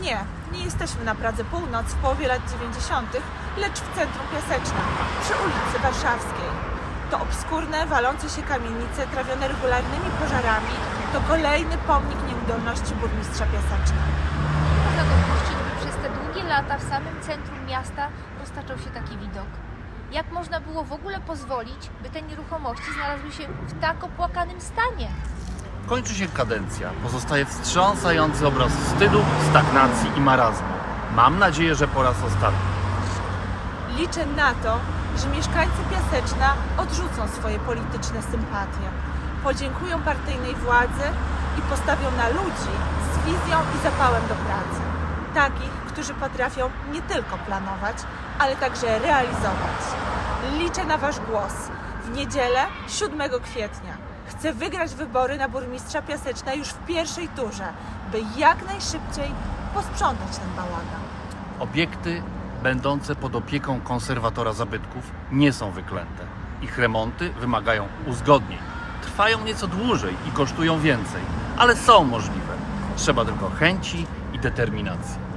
Nie, nie jesteśmy na Pradze Północ w połowie lat 90., lecz w centrum Piaseczna, przy ulicy Warszawskiej. To obskurne, walące się kamienice, trawione regularnymi pożarami, to kolejny pomnik nieudolności burmistrza Piaseczna. Można dopuścić, by przez te długie lata w samym centrum miasta roztaczał się taki widok. Jak można było w ogóle pozwolić, by te nieruchomości znalazły się w tak opłakanym stanie? Kończy się kadencja. Pozostaje wstrząsający obraz wstydu, stagnacji i marazmu. Mam nadzieję, że po raz ostatni. Liczę na to, że mieszkańcy Piaseczna odrzucą swoje polityczne sympatie, podziękują partyjnej władzy i postawią na ludzi z wizją i zapałem do pracy. Takich, którzy potrafią nie tylko planować, ale także realizować. Liczę na Wasz głos. W niedzielę 7 kwietnia chcę wygrać wybory na burmistrza Piaseczna już w pierwszej turze, by jak najszybciej posprzątać ten bałagan. Obiekty będące pod opieką konserwatora zabytków nie są wyklęte. Ich remonty wymagają uzgodnień. Trwają nieco dłużej i kosztują więcej, ale są możliwe. Trzeba tylko chęci i determinacji.